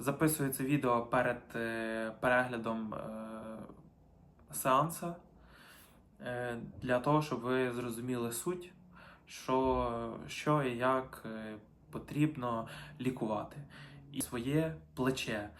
Записую це відео перед е, переглядом е, сеанса е, для того, щоб ви зрозуміли суть, що, що і як потрібно лікувати. І своє плече.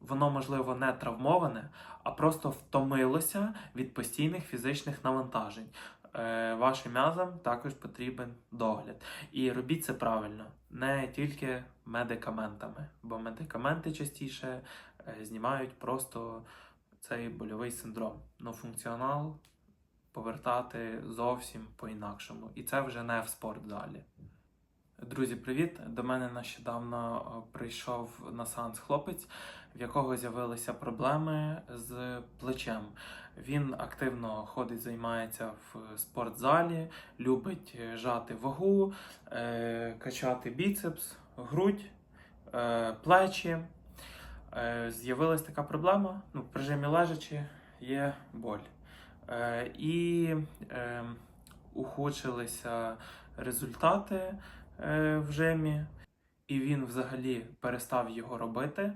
Воно, можливо, не травмоване, а просто втомилося від постійних фізичних навантажень. Е, Вашим м'язам також потрібен догляд. І робіть це правильно, не тільки медикаментами, бо медикаменти частіше е, знімають просто цей больовий синдром. Ну, функціонал повертати зовсім по-інакшому. І це вже не в спортзалі. Друзі, привіт! До мене нещодавно е, прийшов на сеанс хлопець, в якого з'явилися проблеми з плечем. Він активно ходить, займається в спортзалі, любить жати вагу, е, качати біцепс, грудь, е, плечі. З'явилась така проблема. Ну, в режимі лежачи є боль. І е, ухудшилися результати е, в жимі, і він взагалі перестав його робити.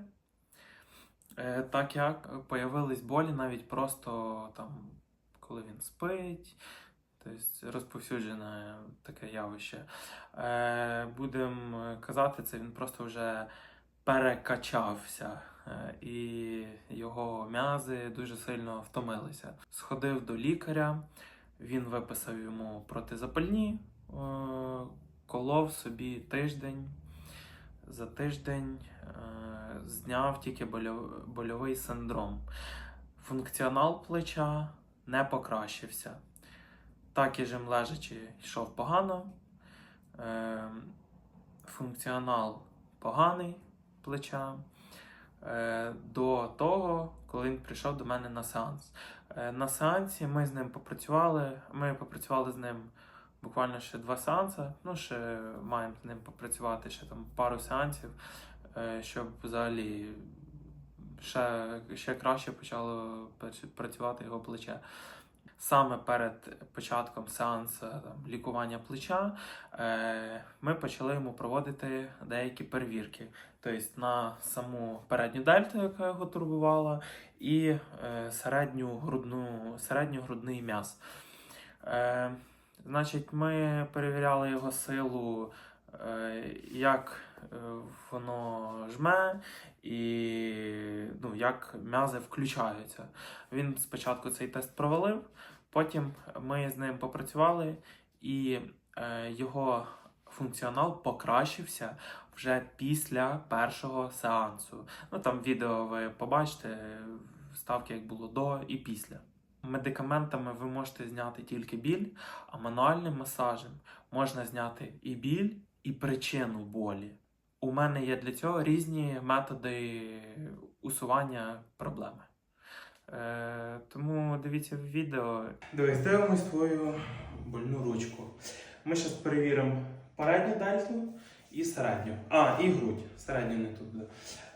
Е, Так як появились болі навіть просто там, коли він спить, тобто розповсюджене таке явище. Е, Будемо казати, це він просто вже перекачався, і його м'язи дуже сильно втомилися. Сходив до лікаря, він виписав йому протизапальні, колов собі тиждень. За тиждень е, зняв тільки больов- больовий синдром. Функціонал плеча не покращився. Так і жим лежачи йшов погано. Е, функціонал поганий плеча. Е, до того, коли він прийшов до мене на сеанс. Е, на сеансі ми з ним попрацювали. Ми попрацювали з ним буквально ще два сеанси. Ну, ще маємо з ним попрацювати ще там пару сеансів, е, щоб взагалі ще, ще краще почало працювати його плече. Саме перед початком сеансу там, лікування плеча е, ми почали йому проводити деякі перевірки. Тобто на саму передню дельту, яка його турбувала, і е, середню грудну, середньогрудний м'яз. Е, Значить, ми перевіряли його силу, е, як е, воно жме і ну, як м'язи включаються. Він спочатку цей тест провалив, потім ми з ним попрацювали, і е, його функціонал покращився вже після першого сеансу. Ну там відео ви побачите, вставки як було до і після. Медикаментами ви можете зняти тільки біль, а мануальним масажем можна зняти і біль, і причину болі. У мене є для цього різні методи усування проблеми. Е, тому дивіться відео. Дивись, дивимось твою больну ручку. Ми зараз перевіримо передню дельту і середню. А, і грудь. Середню не тут буде.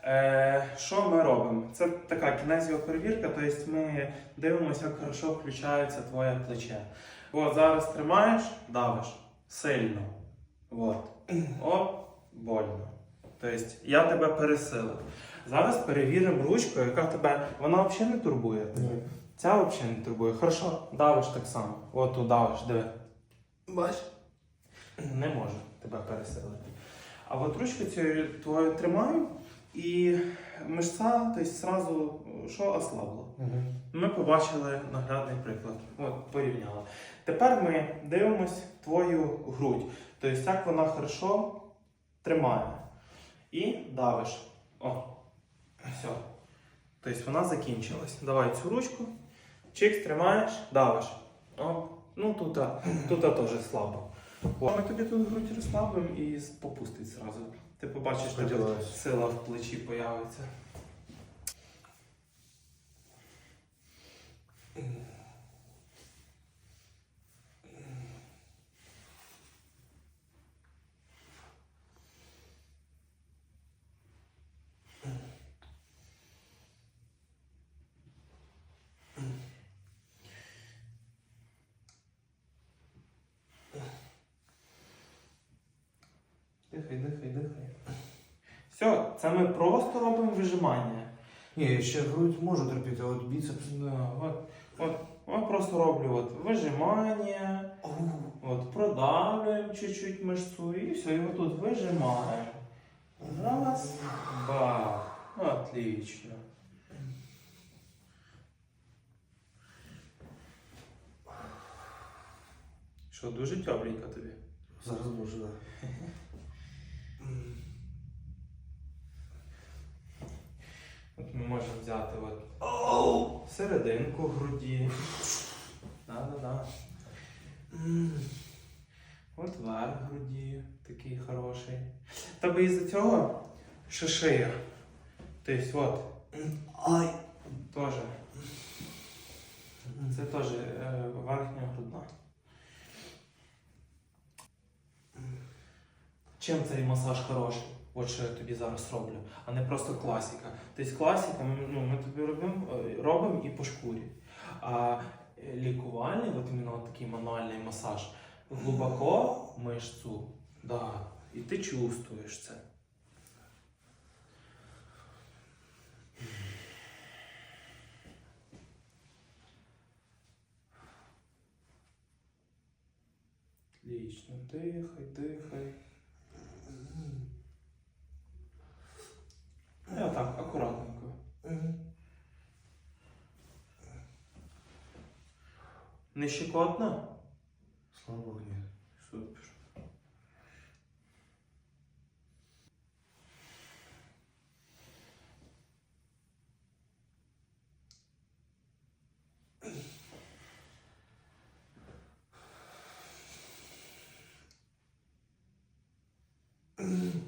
Е, що ми робимо? Це така кінезіоперевірка, тобто ми дивимося, як хорошо включається твоє плече. От зараз тримаєш, давиш сильно. От. Оп, больно. Тобто я тебе пересилив. Зараз перевіримо ручку, яка тебе. Вона взагалі не турбує. Ця взагалі не турбує. Хорошо, давиш так само. От тут давиш, диви. Бач? Не можу тебе пересилити. А от ручку цю твою тримаю, і мишця, тобто зразу що ослабло. Ми побачили наглядний приклад. От, порівняли. Тепер ми дивимось твою грудь. Тобто, як вона хорошо тримає. І давиш. О, все. Тобто вона закінчилась. Давай цю ручку. Чик, тримаєш, давиш. О, ну тут, тут теж слабо. О, ми тобі тут грудь розслабимо і попустить зразу. Ти побачиш, що сила в плечі появиться. Дихай, дихай, дихай. Все, Це ми просто робимо вижимання. Ні, я ще грудь можу терпіти, а от біцепс. Да, от, от, от просто роблю от вижимання, от продавлюємо чуть-чуть мишцю і все, і отут вижимаємо. Раз, два. Отлично. Що, дуже тепленько тобі? Зараз може, так. От ми можемо взяти от серединку груді. Да-да-да. От верх груді такий хороший. Тебе із-за цього ще шия. Тобто от, Ай! теж. Це теж е, верхня грудна. Чим цей масаж хороший? От що я тобі зараз роблю, а не просто класика. Тобто класика ми, ну, ми тобі робимо е, робимо і по шкурі. А е, лікувальний, от іменно такий мануальний масаж, глибоко мишцю, да, і ти чувствуєш це. Отлично, дихай, дихай. Не щекотно? Слава Богу, ні. Супер. Все,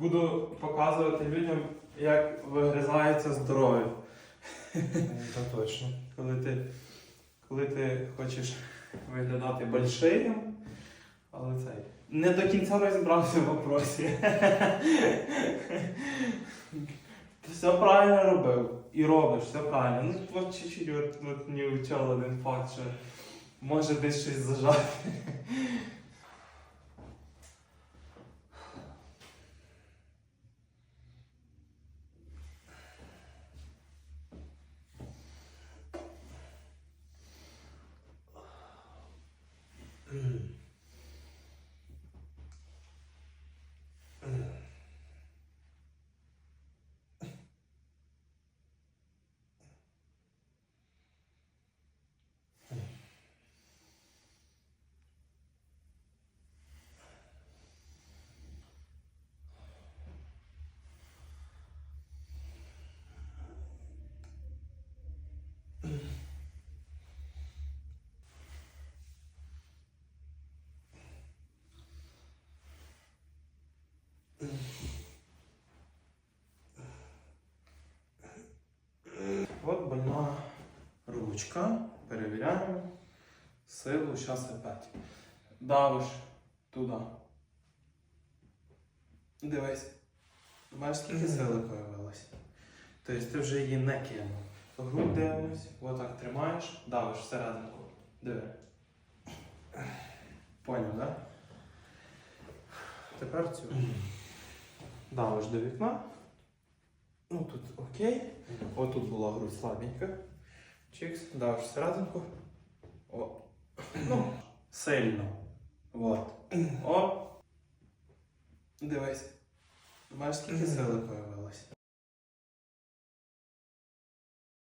Буду показувати людям, як вигризається здоров'я. Це точно. Коли ти, коли ти хочеш виглядати большим, але цей. Не до кінця розібрався в вопросі. Ти все правильно робив. І робиш, все правильно. Ну, от чуть-чуть от, от не учав один факт, що може десь щось зажати. От Силу, зараз опять. Давиш туди. Дивись. Бачиш, скільки сили появилось. Тобто ти вже її не кинув. Грудь дивимось, отак тримаєш, давиш всерединку. Диви. Поняв. Да? Тепер цю. Давиш до вікна. Ну тут окей. От тут була грудь слабенька. Чикс, давиш всерединку. О. Ну, сильно. Вот. О. Дивись. Бачиш, скільки сили появилось.